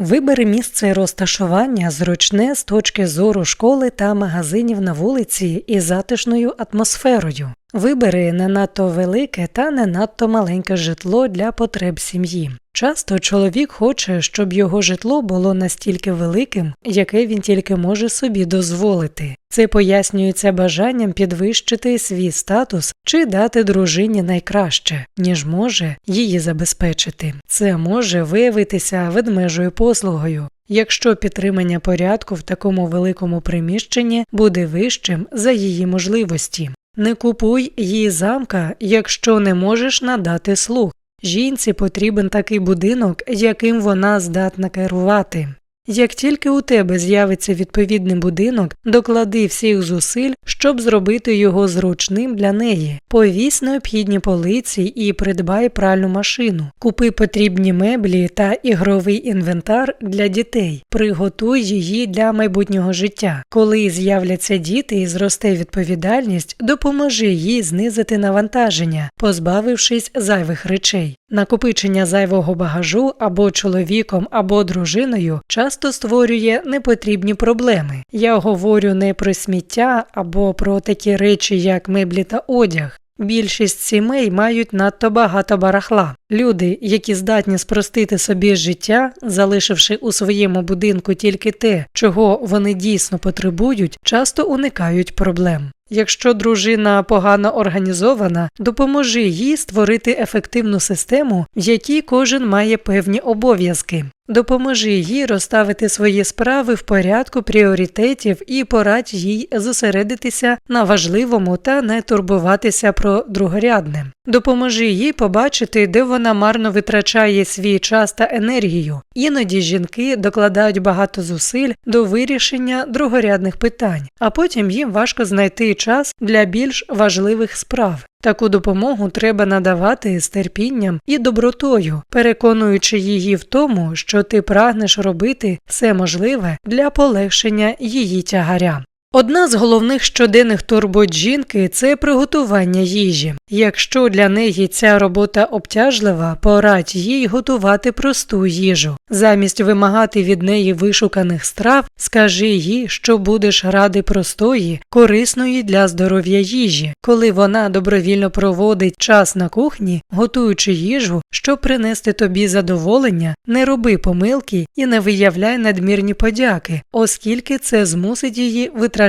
Вибери місце розташування зручне з точки зору школи та магазинів на вулиці і затишною атмосферою. Вибери не надто велике та не надто маленьке житло для потреб сім'ї. Часто чоловік хоче, щоб його житло було настільки великим, яке він тільки може собі дозволити. Це пояснюється бажанням підвищити свій статус чи дати дружині найкраще, ніж може її забезпечити. Це може виявитися ведмежою послугою. Якщо підтримання порядку в такому великому приміщенні буде вищим за її можливості, не купуй їй замка, якщо не можеш надати слуг. Жінці потрібен такий будинок, яким вона здатна керувати. Як тільки у тебе з'явиться відповідний будинок, доклади всіх зусиль, щоб зробити його зручним для неї. Повісь необхідні полиці і придбай пральну машину. Купи потрібні меблі та ігровий інвентар для дітей. Приготуй її для майбутнього життя. Коли з'являться діти і зросте відповідальність, допоможи їй знизити навантаження, позбавившись зайвих речей. Накопичення зайвого багажу або чоловіком, або дружиною часто створює непотрібні проблеми. Я говорю не про сміття або про такі речі, як меблі та одяг. Більшість сімей мають надто багато барахла. Люди, які здатні спростити собі життя, залишивши у своєму будинку тільки те, чого вони дійсно потребують, часто уникають проблем. Якщо дружина погано організована, допоможи їй створити ефективну систему, в якій кожен має певні обов'язки. Допоможи їй розставити свої справи в порядку пріоритетів і порадь їй зосередитися на важливому та не турбуватися про другорядне. Допоможи їй побачити, де вона марно витрачає свій час та енергію. Іноді жінки докладають багато зусиль до вирішення другорядних питань, а потім їм важко знайти час для більш важливих справ. Таку допомогу треба надавати з терпінням і добротою, переконуючи її в тому, що ти прагнеш робити все можливе для полегшення її тягаря. Одна з головних щоденних турбот жінки це приготування їжі. Якщо для неї ця робота обтяжлива, порадь їй готувати просту їжу. Замість вимагати від неї вишуканих страв, скажи їй, що будеш ради простої, корисної для здоров'я їжі, коли вона добровільно проводить час на кухні, готуючи їжу, щоб принести тобі задоволення, не роби помилки і не виявляй надмірні подяки, оскільки це змусить її витрачати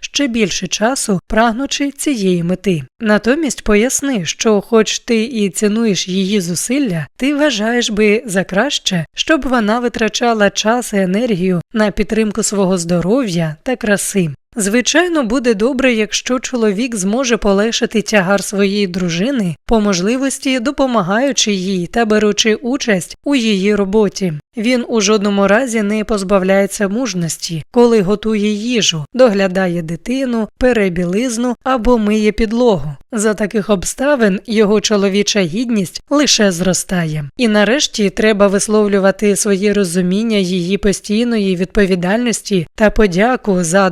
ще більше часу, прагнучи цієї мети. Натомість поясни, що, хоч ти і цінуєш її зусилля, ти вважаєш би за краще, щоб вона витрачала час і енергію на підтримку свого здоров'я та краси. Звичайно, буде добре, якщо чоловік зможе полегшити тягар своєї дружини, по можливості допомагаючи їй та беручи участь у її роботі. Він у жодному разі не позбавляється мужності, коли готує їжу, доглядає дитину, пере білизну або миє підлогу. За таких обставин його чоловіча гідність лише зростає. І нарешті треба висловлювати своє розуміння її постійної відповідальності та подяку за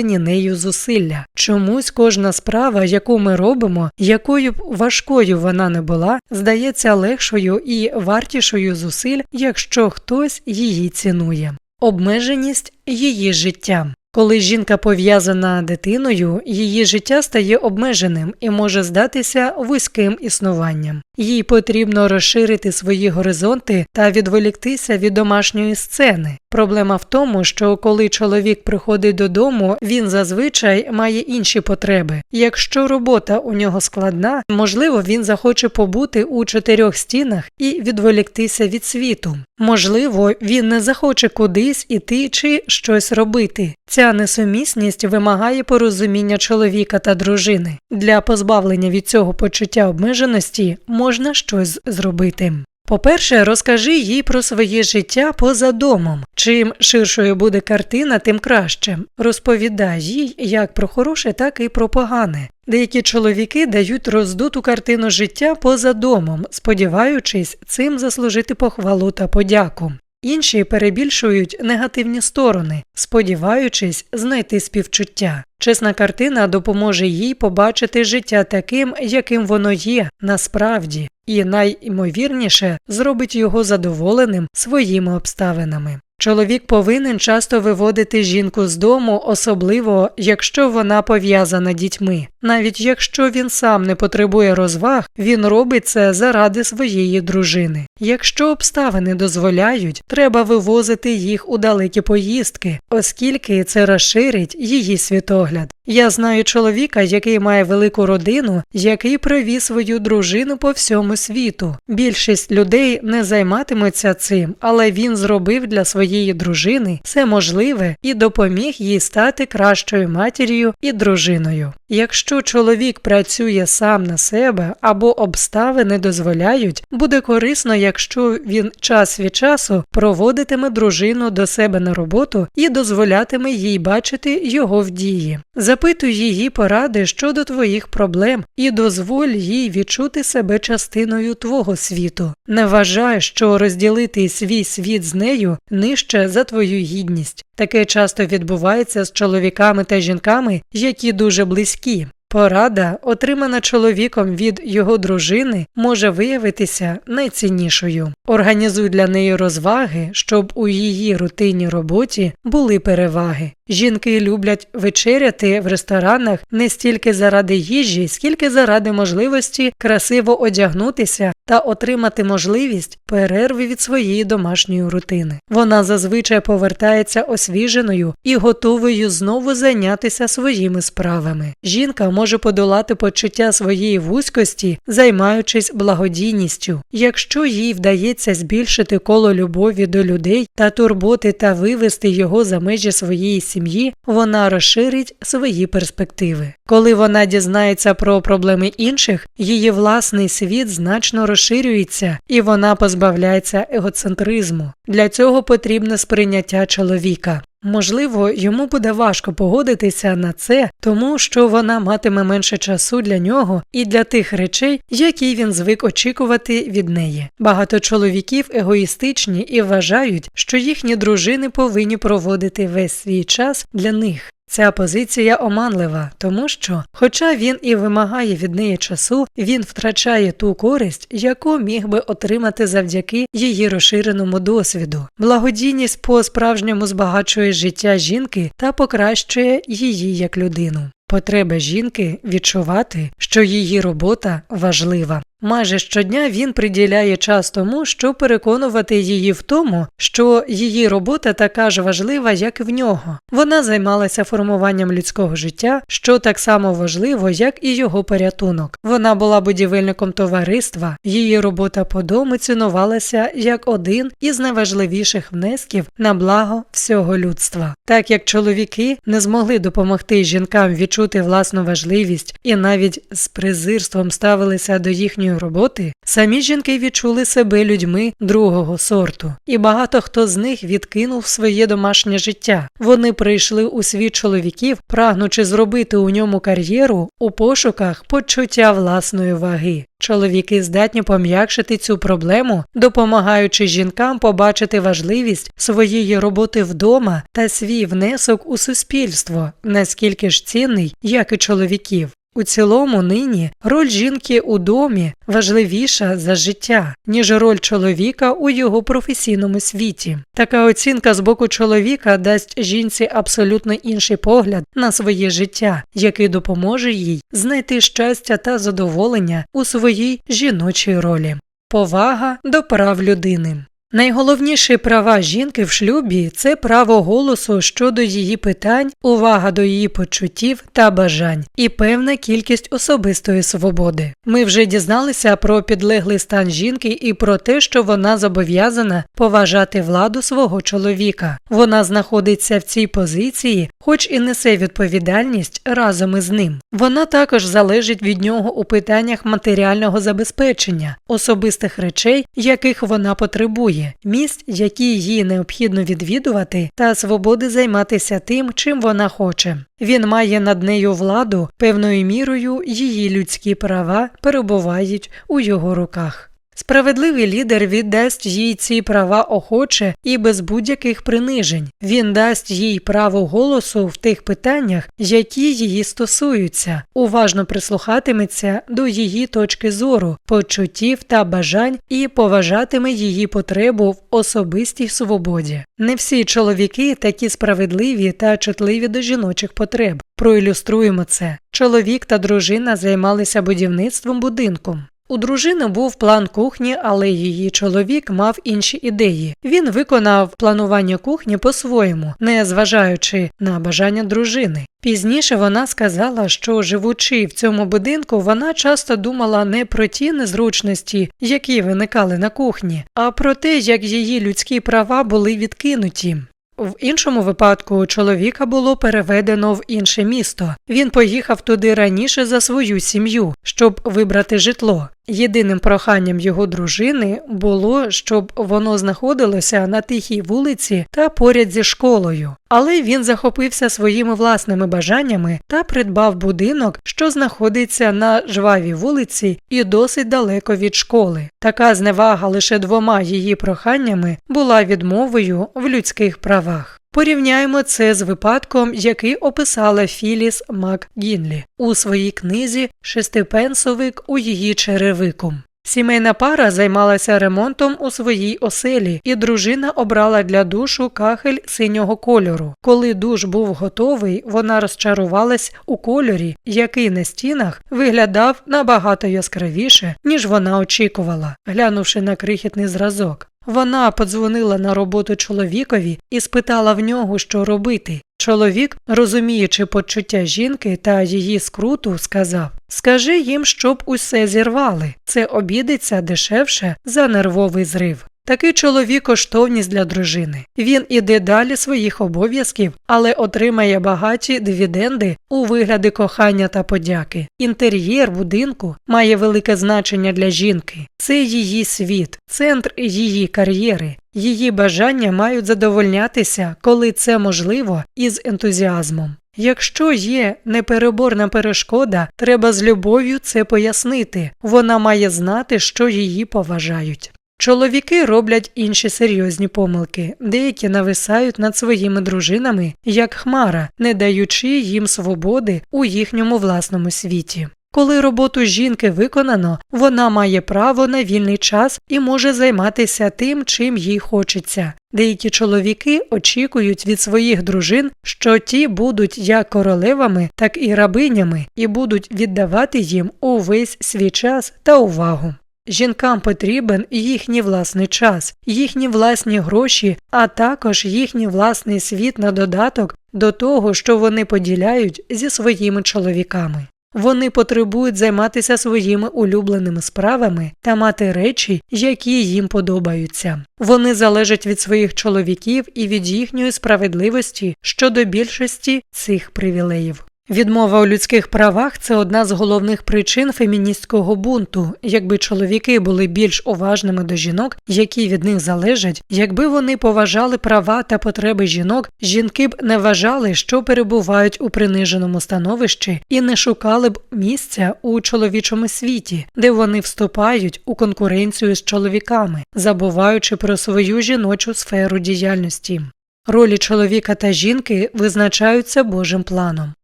докладені нею зусилля. Чомусь кожна справа, яку ми робимо, якою б важкою вона не була, здається легшою і вартішою зусиль, якщо хтось її цінує. Обмеженість її життя. Коли жінка пов'язана дитиною, її життя стає обмеженим і може здатися вузьким існуванням. Їй потрібно розширити свої горизонти та відволіктися від домашньої сцени. Проблема в тому, що коли чоловік приходить додому, він зазвичай має інші потреби. Якщо робота у нього складна, можливо, він захоче побути у чотирьох стінах і відволіктися від світу. Можливо, він не захоче кудись іти чи щось робити. Ця несумісність вимагає порозуміння чоловіка та дружини. Для позбавлення від цього почуття обмеженості можна щось зробити. По-перше, розкажи їй про своє життя поза домом. Чим ширшою буде картина, тим краще. Розповідай їй як про хороше, так і про погане. Деякі чоловіки дають роздуту картину життя поза домом, сподіваючись цим заслужити похвалу та подяку. Інші перебільшують негативні сторони, сподіваючись знайти співчуття. Чесна картина допоможе їй побачити життя таким, яким воно є насправді, і найімовірніше зробить його задоволеним своїми обставинами. Чоловік повинен часто виводити жінку з дому, особливо якщо вона пов'язана дітьми. Навіть якщо він сам не потребує розваг, він робить це заради своєї дружини. Якщо обставини дозволяють, треба вивозити їх у далекі поїздки, оскільки це розширить її світогляд. Я знаю чоловіка, який має велику родину, який привіз свою дружину по всьому світу. Більшість людей не займатимуться цим, але він зробив для своєї дружини все можливе і допоміг їй стати кращою матір'ю і дружиною. Якщо чоловік працює сам на себе або обставини дозволяють, буде корисно, якщо він час від часу проводитиме дружину до себе на роботу і дозволятиме їй бачити його в дії. Запитуй її поради щодо твоїх проблем і дозволь їй відчути себе частиною твого світу. Не вважай, що розділити свій світ з нею нижче за твою гідність. Таке часто відбувається з чоловіками та жінками, які дуже близькі. Порада, отримана чоловіком від його дружини, може виявитися найціннішою. Організуй для неї розваги, щоб у її рутинній роботі були переваги. Жінки люблять вечеряти в ресторанах не стільки заради їжі, скільки заради можливості красиво одягнутися та отримати можливість перерви від своєї домашньої рутини. Вона зазвичай повертається освіженою і готовою знову зайнятися своїми справами. Жінка може подолати почуття своєї вузькості, займаючись благодійністю. Якщо їй вдається збільшити коло любові до людей та турботи та вивести його за межі своєї сім'ї, вона розширить свої перспективи. Коли вона дізнається про проблеми інших, її власний світ значно розширюється і вона позбавляється егоцентризму. Для цього потрібне сприйняття чоловіка. Можливо, йому буде важко погодитися на це, тому що вона матиме менше часу для нього і для тих речей, які він звик очікувати від неї. Багато чоловіків егоїстичні і вважають, що їхні дружини повинні проводити весь свій час для них. Ця позиція оманлива, тому що, хоча він і вимагає від неї часу, він втрачає ту користь, яку міг би отримати завдяки її розширеному досвіду. Благодійність по справжньому збагачує життя жінки та покращує її як людину. Потреба жінки відчувати, що її робота важлива. Майже щодня він приділяє час тому, щоб переконувати її в тому, що її робота така ж важлива, як в нього. Вона займалася формуванням людського життя, що так само важливо, як і його порятунок. Вона була будівельником товариства, її робота по дому цінувалася як один із найважливіших внесків на благо всього людства. Так як чоловіки не змогли допомогти жінкам відчути власну важливість і навіть з презирством ставилися до їхньої роботи, самі жінки відчули себе людьми другого сорту, і багато хто з них відкинув своє домашнє життя. Вони прийшли у світ чоловіків, прагнучи зробити у ньому кар'єру у пошуках почуття власної ваги. Чоловіки здатні пом'якшити цю проблему, допомагаючи жінкам побачити важливість своєї роботи вдома та свій внесок у суспільство, наскільки ж цінний, як і чоловіків. У цілому нині роль жінки у домі важливіша за життя, ніж роль чоловіка у його професійному світі. Така оцінка з боку чоловіка дасть жінці абсолютно інший погляд на своє життя, який допоможе їй знайти щастя та задоволення у своїй жіночій ролі. Повага до прав людини. Найголовніші права жінки в шлюбі це право голосу щодо її питань, увага до її почуттів та бажань і певна кількість особистої свободи. Ми вже дізналися про підлеглий стан жінки і про те, що вона зобов'язана поважати владу свого чоловіка. Вона знаходиться в цій позиції, хоч і несе відповідальність разом із ним. Вона також залежить від нього у питаннях матеріального забезпечення, особистих речей, яких вона потребує місць, які їй необхідно відвідувати, та свободи займатися тим, чим вона хоче. Він має над нею владу, певною мірою її людські права перебувають у його руках. Справедливий лідер віддасть їй ці права охоче і без будь-яких принижень. Він дасть їй право голосу в тих питаннях, які її стосуються, уважно прислухатиметься до її точки зору, почуттів та бажань і поважатиме її потребу в особистій свободі. Не всі чоловіки такі справедливі та чутливі до жіночих потреб. Проілюструємо це. Чоловік та дружина займалися будівництвом будинку. У дружини був план кухні, але її чоловік мав інші ідеї. Він виконав планування кухні по-своєму, не зважаючи на бажання дружини. Пізніше вона сказала, що живучи в цьому будинку, вона часто думала не про ті незручності, які виникали на кухні, а про те, як її людські права були відкинуті. В іншому випадку чоловіка було переведено в інше місто. Він поїхав туди раніше за свою сім'ю, щоб вибрати житло. Єдиним проханням його дружини було, щоб воно знаходилося на тихій вулиці та поряд зі школою. Але він захопився своїми власними бажаннями та придбав будинок, що знаходиться на жвавій вулиці і досить далеко від школи. Така зневага лише двома її проханнями була відмовою в людських правах. Порівняємо це з випадком, який описала Філіс МакГінлі у своїй книзі Шестипенсовик у її черевику. Сімейна пара займалася ремонтом у своїй оселі, і дружина обрала для душу кахель синього кольору. Коли душ був готовий, вона розчарувалась у кольорі, який на стінах виглядав набагато яскравіше, ніж вона очікувала, глянувши на крихітний зразок. Вона подзвонила на роботу чоловікові і спитала в нього, що робити. Чоловік, розуміючи почуття жінки та її скруту, сказав Скажи їм, щоб усе зірвали. Це обідеться дешевше за нервовий зрив. Такий чоловік коштовність для дружини. Він іде далі своїх обов'язків, але отримає багаті дивіденди у вигляді кохання та подяки. Інтер'єр будинку має велике значення для жінки. Це її світ, центр її кар'єри. Її бажання мають задовольнятися, коли це можливо, із ентузіазмом. Якщо є непереборна перешкода, треба з любов'ю це пояснити. Вона має знати, що її поважають. Чоловіки роблять інші серйозні помилки, деякі нависають над своїми дружинами, як хмара, не даючи їм свободи у їхньому власному світі. Коли роботу жінки виконано, вона має право на вільний час і може займатися тим, чим їй хочеться. Деякі чоловіки очікують від своїх дружин, що ті будуть як королевами, так і рабинями, і будуть віддавати їм увесь свій час та увагу. Жінкам потрібен їхній власний час, їхні власні гроші, а також їхній власний світ на додаток до того, що вони поділяють зі своїми чоловіками. Вони потребують займатися своїми улюбленими справами та мати речі, які їм подобаються. Вони залежать від своїх чоловіків і від їхньої справедливості щодо більшості цих привілеїв. Відмова у людських правах це одна з головних причин феміністського бунту. Якби чоловіки були більш уважними до жінок, які від них залежать, якби вони поважали права та потреби жінок, жінки б не вважали, що перебувають у приниженому становищі, і не шукали б місця у чоловічому світі, де вони вступають у конкуренцію з чоловіками, забуваючи про свою жіночу сферу діяльності. Ролі чоловіка та жінки визначаються Божим планом.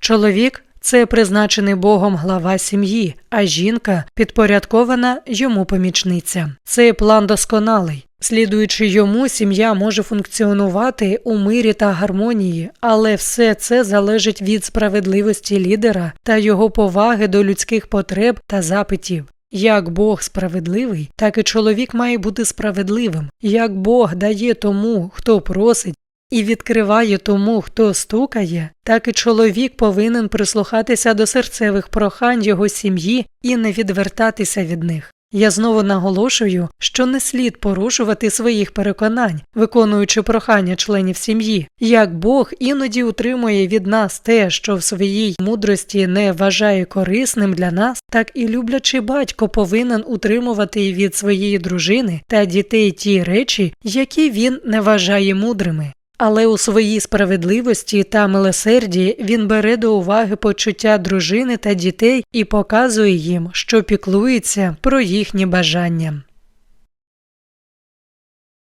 Чоловік це призначений Богом глава сім'ї, а жінка підпорядкована йому помічниця. Цей план досконалий. Слідуючи йому, сім'я може функціонувати у мирі та гармонії, але все це залежить від справедливості лідера та його поваги до людських потреб та запитів. Як Бог справедливий, так і чоловік має бути справедливим. Як Бог дає тому, хто просить, і відкриває тому, хто стукає, так і чоловік повинен прислухатися до серцевих прохань його сім'ї і не відвертатися від них. Я знову наголошую, що не слід порушувати своїх переконань, виконуючи прохання членів сім'ї, як Бог іноді утримує від нас те, що в своїй мудрості не вважає корисним для нас, так і люблячий батько повинен утримувати від своєї дружини та дітей ті речі, які він не вважає мудрими. Але у своїй справедливості та милосерді він бере до уваги почуття дружини та дітей і показує їм, що піклується про їхні бажання.